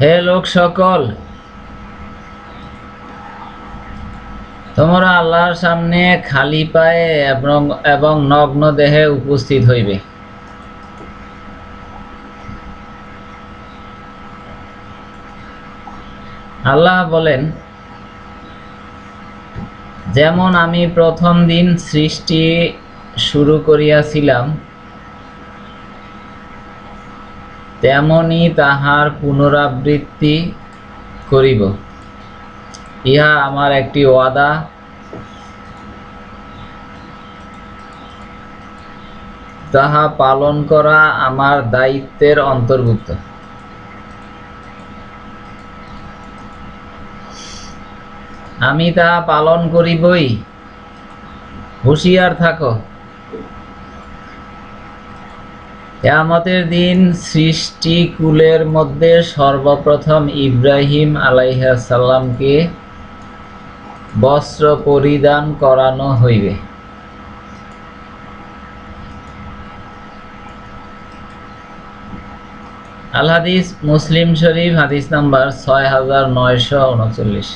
হে লোক সকল, তোমরা আল্লাহর সামনে খালি পায়ে এবং এবং নগ্ন দেহে উপস্থিত হইবে। আল্লাহ বলেন, যেমন আমি প্রথম দিন সৃষ্টি শুরু করিয়াছিলাম তেমনি তাহার পুনরাবৃত্তি করিব। ইহা আমার একটি ওয়াদা। তাহা পালন করা আমার দায়িত্বের অন্তর্ভুক্ত। আমি তাহা পালন করিবই। হুঁশিয়ার থাকো। কেয়ামতের দিন সৃষ্টিকুলের মধ্যে সর্বপ্রথম ইব্রাহিম আলাইহাসাল্লামকে বস্ত্র পরিধান করানো হইবে। আল হাদিস মুসলিম শরীফ হাদিস নাম্বার ছয় হাজার নয়শো উনচল্লিশ।